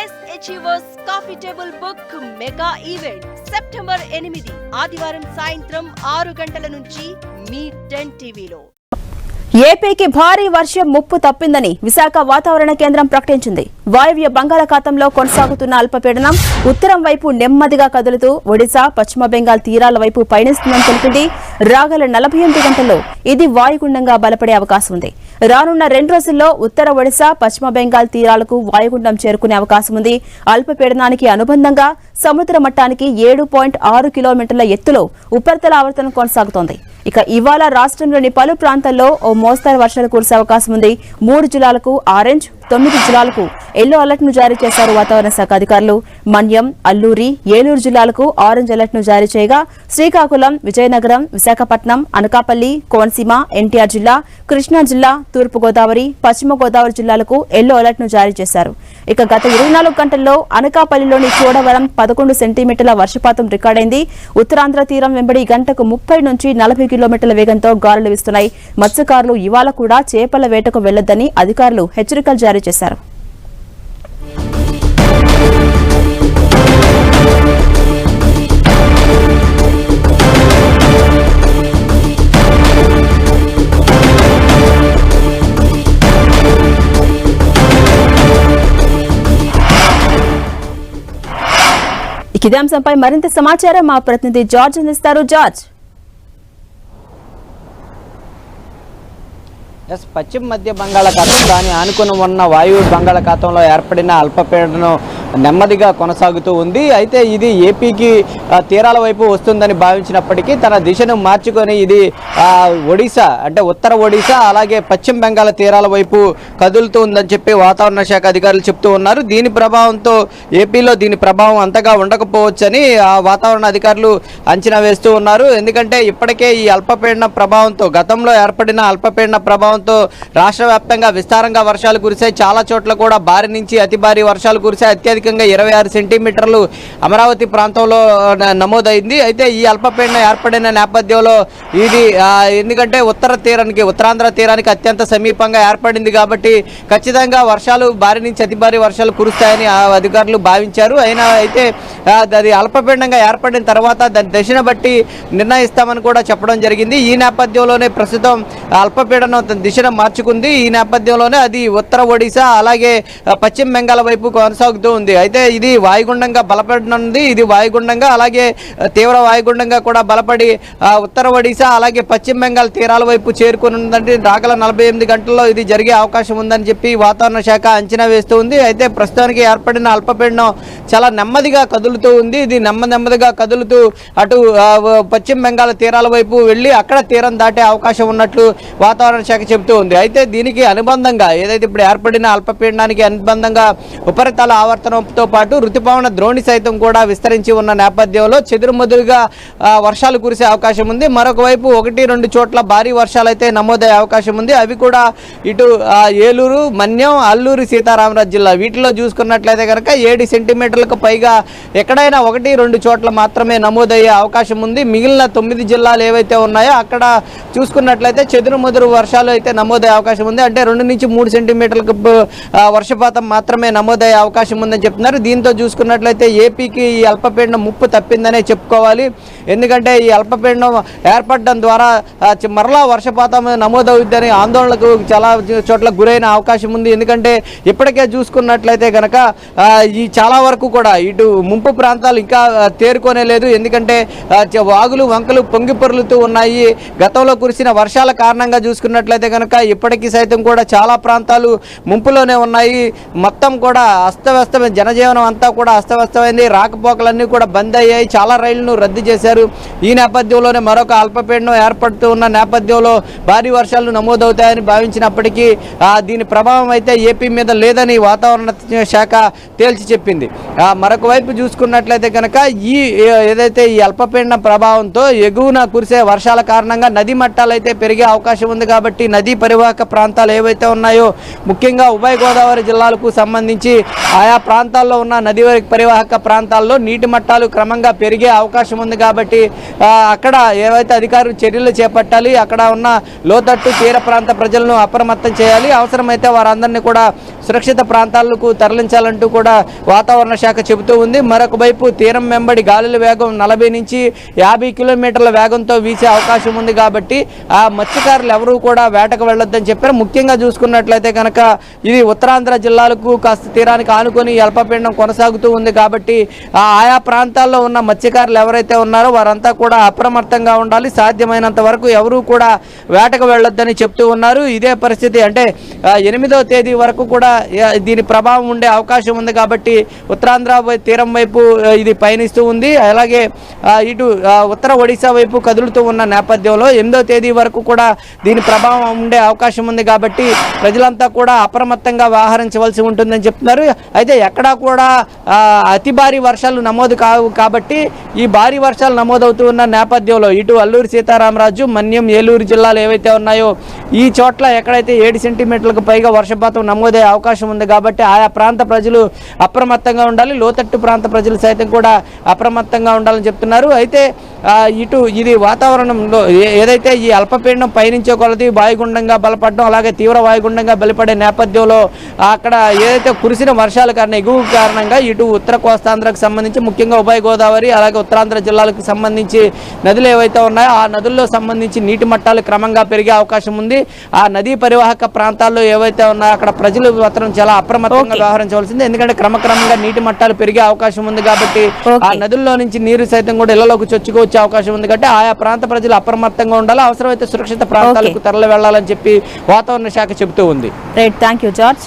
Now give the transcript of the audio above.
Yes coffee table book mega event September ఎనిమిది ఆదివారం సాయంత్రం ఆరు గంటల నుంచి మీ టెన్ టీవీలో. ఏపీకి భారీ వర్షం ముప్పు తప్పిందని విశాఖ వాతావరణ కేంద్రం ప్రకటించింది. వాయువ్య బంగాళాఖాతంలో కొనసాగుతున్న అల్పపీడనం ఉత్తరం వైపు నెమ్మదిగా కదులుతూ ఒడిశా పశ్చిమ బెంగాల్ తీరాల వైపు పయనిస్తుందని తెలిపింది. రాగల నలభై ఎనిమిది గంటల్లో ఇది వాయుగుండంగా బలపడే అవకాశం ఉంది. రానున్న రెండు రోజుల్లో ఉత్తర ఒడిశా పశ్చిమ బెంగాల్ తీరాలకు వాయుగుండం చేరుకునే అవకాశం ఉంది. అల్పపీడనానికి అనుబంధంగా సముద్ర మట్టానికి ఏడు పాయింట్ ఆరు కిలోమీటర్ల ఎత్తులో ఉపరితల ఆవర్తనం కొనసాగుతోంది. ఇక ఇవాళ రాష్ట్రంలోని పలు ప్రాంతాల్లో ఓ మోస్తరు వర్షాలు కురిసే అవకాశం ఉంది. మూడు జిల్లాలకు ఆరెంజ్ తొమ్మిది జిల్లాలకు ఎల్లో అలర్ట్ను జారీ చేశారు వాతావరణ శాఖ అధికారులు. మన్యం అల్లూరి ఏలూరు జిల్లాలకు ఆరెంజ్ అలర్ట్ను జారీ చేయగా శ్రీకాకుళం విజయనగరం విశాఖపట్నం అనకాపల్లి కోనసీమ ఎన్టీఆర్ జిల్లా కృష్ణా జిల్లా తూర్పు గోదావరి పశ్చిమ గోదావరి జిల్లాలకు ఎల్లో అలర్ట్ను జారీ చేశారు. ఇక గత ఇరవై నాలుగు గంటల్లో అనకాపల్లిలోని చోడవరం పదకొండు సెంటీమీటర్ల వర్షపాతం రికార్డైంది. ఉత్తరాంధ్ర తీరం వెంబడి గంటకు ముప్పై నుంచి నలభై కిలోమీటర్ల వేగంతో గాలులు వీస్తున్నాయి. మత్స్యకారులు ఇవాళ కూడా చేపల వేటకు వెళ్ళొద్దని అధికారులు హెచ్చరికలు జారీ చేశారు. ఇదే అంశంపై మరింత సమాచారం మా ప్రతినిధి జార్జ్ అందిస్తారు. జార్జ్. ఎస్ పశ్చిమ మధ్య బంగాళాఖాతం దాని ఆనుకుని ఉన్న వాయువ్య బంగాళాఖాతంలో ఏర్పడిన అల్పపీడనం నెమ్మదిగా కొనసాగుతూ ఉంది. అయితే ఇది ఏపీకి తీరాల వైపు వస్తుందని భావించినప్పటికీ తన దిశను మార్చుకొని ఇది ఒడిశా అంటే ఉత్తర ఒడిశా అలాగే పశ్చిమ బెంగాల్ తీరాల వైపు కదులుతూ ఉందని చెప్పి వాతావరణ శాఖ అధికారులు చెప్తూ ఉన్నారు. దీని ప్రభావంతో ఏపీలో దీని ప్రభావం అంతగా ఉండకపోవచ్చని ఆ వాతావరణ అధికారులు అంచనా వేస్తూ ఉన్నారు. ఎందుకంటే ఇప్పటికే ఈ అల్పపీడన ప్రభావంతో గతంలో ఏర్పడిన అల్పపీడన ప్రభావంతో రాష్ట్ర విస్తారంగా వర్షాలు కురిశాయి చాలా చోట్ల కూడా భారీ నుంచి అతి భారీ వర్షాలు కురిశాయి అత్యధికంగా ఇరవై ఆరు సెంటీమీటర్లు అమరావతి ప్రాంతంలో నమోదైంది. అయితే ఈ అల్పపీడనం ఏర్పడిన నేపథ్యంలో ఇది ఎందుకంటే ఉత్తర తీరానికి ఉత్తరాంధ్ర తీరానికి అత్యంత సమీపంగా ఏర్పడింది కాబట్టి ఖచ్చితంగా వర్షాలు భారీ నుంచి అతి భారీ వర్షాలు కురుస్తాయని అధికారులు భావించారు. అయినా అయితే అది అల్పపీడనంగా ఏర్పడిన తర్వాత దాని దశను బట్టి నిర్ణయిస్తామని కూడా చెప్పడం జరిగింది. ఈ నేపథ్యంలోనే ప్రస్తుతం అల్పపీడనం తన దిశను మార్చుకుంది. ఈ నేపథ్యంలోనే అది ఉత్తర ఒడిశా అలాగే పశ్చిమ బెంగాల్ వైపు కొనసాగుతూ ఉంది. అయితే ఇది వాయుగుండంగా బలపడినది ఇది వాయుగుండంగా అలాగే తీవ్ర వాయుగుండంగా కూడా బలపడి ఉత్తర ఒడిశా అలాగే పశ్చిమ బెంగాల్ తీరాల వైపు చేరుకునుందంటే రాగల నలభై ఎనిమిది గంటల్లో ఇది జరిగే అవకాశం ఉందని చెప్పి వాతావరణ శాఖ అంచనా వేస్తూ ఉంది. అయితే ప్రస్తుతానికి ఏర్పడిన అల్పపీడనం చాలా నెమ్మదిగా కదులుతూ ఉంది. ఇది నెమ్మ నెమ్మదిగా కదులుతూ అటు పశ్చిమ బెంగాల్ తీరాల వైపు వెళ్ళి అక్కడ తీరం దాటే అవకాశం ఉన్నట్లు వాతావరణ శాఖ చెబుతూ ఉంది. అయితే దీనికి అనుబంధంగా ఏదైతే ఇప్పుడు ఏర్పడిన అల్పపీడనానికి అనుబంధంగా ఉపరితల ఆవర్తనంతో పాటు ఋతుపవన ద్రోణి సైతం కూడా విస్తరించి ఉన్న నేపథ్యంలో చెదురుమదురుగా వర్షాలు కురిసే అవకాశం ఉంది. మరొకవైపు ఒకటి రెండు చోట్ల భారీ వర్షాలు అయితే నమోదయ్యే అవకాశం ఉంది. అవి కూడా ఇటు ఏలూరు మన్యం అల్లూరి సీతారామరాజు జిల్లా. వీటిలో చూసుకున్నట్లయితే కనుక ఏడు సెంటీమీటర్లకు పైగా ఎక్కడైనా ఒకటి రెండు చోట్ల మాత్రమే నమోదయ్యే అవకాశం ఉంది. మిగిలిన తొమ్మిది జిల్లాలు ఏవైతే ఉన్నాయో అక్కడ చూసుకున్నట్లయితే చెదురుమదురు వర్షాలు అయితే నమోదయ్యే అవకాశం ఉంది. అంటే రెండు నుంచి మూడు సెంటీమీటర్లకు వర్షపాతం మాత్రమే నమోదయ్యే అవకాశం ఉందని చెప్తున్నారు. దీంతో చూసుకున్నట్లయితే ఏపీకి ఈ అల్పపీడనం ముప్పు తప్పిందనే చెప్పుకోవాలి. ఎందుకంటే ఈ అల్పపీడనం ఏర్పడడం ద్వారా మరలా వర్షపాతం నమోదవుద్దని ఆందోళనకు చాలా చోట్ల గురైన అవకాశం ఉంది. ఎందుకంటే ఇప్పటికే చూసుకున్నట్లయితే కనుక ఈ చాలా వరకు కూడా ఇటు ముంపు ప్రాంతాలు ఇంకా తేరుకోనే లేదు. ఎందుకంటే వాగులు వంకలు పొంగి పొరులుతూ ఉన్నాయి. గతంలో కురిసిన వర్షాల కారణంగా చూసుకున్నట్లయితే కనుక ఇప్పటికీ సైతం కూడా చాలా ప్రాంతాలు ముంపులోనే ఉన్నాయి. మొత్తం కూడా అస్తవ్యస్తమైన జనజీవనం అంతా కూడా అస్తవ్యస్తమైంది. రాకపోకలన్నీ కూడా బంద్ అయ్యాయి. చాలా రైళ్ళను రద్దు చేశారు. ఈ నేపథ్యంలోనే మరొక అల్పపీడనం ఏర్పడుతూ ఉన్న నేపథ్యంలో భారీ వర్షాలు నమోదవుతాయని భావించినప్పటికీ దీని ప్రభావం అయితే ఏపీ మీద లేదని వాతావరణ శాఖ తేల్చి చెప్పింది. మరొక వైపు చూసుకున్నట్లయితే కనుక ఈ ఏదైతే ఈ అల్పపీడన ప్రభావంతో ఎగువన కురిసే వర్షాల కారణంగా నది మట్టాలు అయితే పెరిగే అవకాశం ఉంది కాబట్టి నది నదీ పరివాహక ప్రాంతాలు ఏవైతే ఉన్నాయో ముఖ్యంగా ఉభయ గోదావరి జిల్లాలకు సంబంధించి ఆయా ప్రాంతాల్లో ఉన్న నది పరివాహక ప్రాంతాల్లో నీటి మట్టాలు క్రమంగా పెరిగే అవకాశం ఉంది కాబట్టి అక్కడ ఏవైతే అధికారులు చర్యలు చేపట్టాలి అక్కడ ఉన్న లోతట్టు తీర ప్రాంత ప్రజలను అప్రమత్తం చేయాలి. అవసరమైతే వారందరినీ కూడా సురక్షిత ప్రాంతాలకు తరలించాలంటూ కూడా వాతావరణ శాఖ చెబుతూ ఉంది. మరొక వైపు తీరం వెంబడి గాలుల వేగం నలభై నుంచి యాభై కిలోమీటర్ల వేగంతో వీచే అవకాశం ఉంది కాబట్టి ఆ మత్స్యకారులు ఎవరూ కూడా వేటకు వెళ్ళొద్దని చెప్పారు. ముఖ్యంగా చూసుకున్నట్లయితే కనుక ఇది ఉత్తరాంధ్ర జిల్లాలకు కాస్త తీరానికి ఆనుకొని అల్పపీడనం కొనసాగుతూ ఉంది కాబట్టి ఆయా ప్రాంతాల్లో ఉన్న మత్స్యకారులు ఎవరైతే ఉన్నారో వారంతా కూడా అప్రమత్తంగా ఉండాలి. సాధ్యమైనంత వరకు ఎవరూ కూడా వేటకు వెళ్ళొద్దని చెప్తూ ఉన్నారు. ఇదే పరిస్థితి అంటే ఎనిమిదో ఎనిమిదవ తేదీ వరకు కూడా దీని ప్రభావం ఉండే అవకాశం ఉంది కాబట్టి ఉత్తరాంధ్ర తీరం వైపు ఇది పయనిస్తూ ఉంది. అలాగే ఇటు ఉత్తర ఒడిశా వైపు కదులుతూ ఉన్న నేపథ్యంలో ఎనిమిదో తేదీ వరకు కూడా దీని ప్రభావం ఉండే అవకాశం ఉంది కాబట్టి ప్రజలంతా కూడా అప్రమత్తంగా వ్యవహరించవలసి ఉంటుందని చెప్తున్నారు. అయితే ఎక్కడ కూడా అతి భారీ వర్షాలు నమోదు కావు కాబట్టి ఈ భారీ వర్షాలు నమోదవుతూ ఉన్న నేపథ్యంలో ఇటు అల్లూరి సీతారామరాజు మన్యం ఏలూరు జిల్లాలు ఏవైతే ఉన్నాయో ఈ చోట్ల ఎక్కడైతే ఏడు సెంటీమీటర్లకు పైగా వర్షపాతం నమోదయ్యే అవకాశం ఉంది కాబట్టి ఆయా ప్రాంత ప్రజలు అప్రమత్తంగా ఉండాలి. లోతట్టు ప్రాంత ప్రజలు సైతం కూడా అప్రమత్తంగా ఉండాలని చెప్తున్నారు. అయితే ఇటు ఇది వాతావరణంలో ఏ- ఏదైతే ఈ అల్పపీడనం పయనించే కొలది వాయుగుండంగా బలపడడం అలాగే తీవ్ర వాయుగుండంగా బలపడే నేపథ్యంలో అక్కడ ఏదైతే కురిసిన వర్షాల కారణం ఎగువ కారణంగా ఇటు ఉత్తర కోస్తాంధ్రకు సంబంధించి ముఖ్యంగా ఉభయ గోదావరి అలాగే ఉత్తరాంధ్ర జిల్లాలకు సంబంధించి నదులు ఏవైతే ఉన్నాయో ఆ నదుల్లో సంబంధించి నీటి మట్టాలు క్రమంగా పెరిగే అవకాశం ఉంది. ఆ నదీ పరివాహక ప్రాంతాల్లో ఏవైతే ఉన్నాయో అక్కడ ప్రజలు మాత్రం చాలా అప్రమత్తంగా వ్యవహరించవలసింది. ఎందుకంటే క్రమక్రమంగా నీటి మట్టాలు పెరిగే అవకాశం ఉంది కాబట్టి ఆ. నదుల్లో నుంచి నీరు సైతం కూడా ఇళ్ళలోకి చొచ్చుకొచ్చే అవకాశం ఉంది కాబట్టి ఆయా ప్రాంత ప్రజలు అప్రమత్తంగా ఉండాలి. అవసరమైతే సురక్షిత ప్రాంతాలకు తరలి వెళ్ళాలని చెప్పి వాతావరణ శాఖ చెబుతూ ఉంది. Right thank you George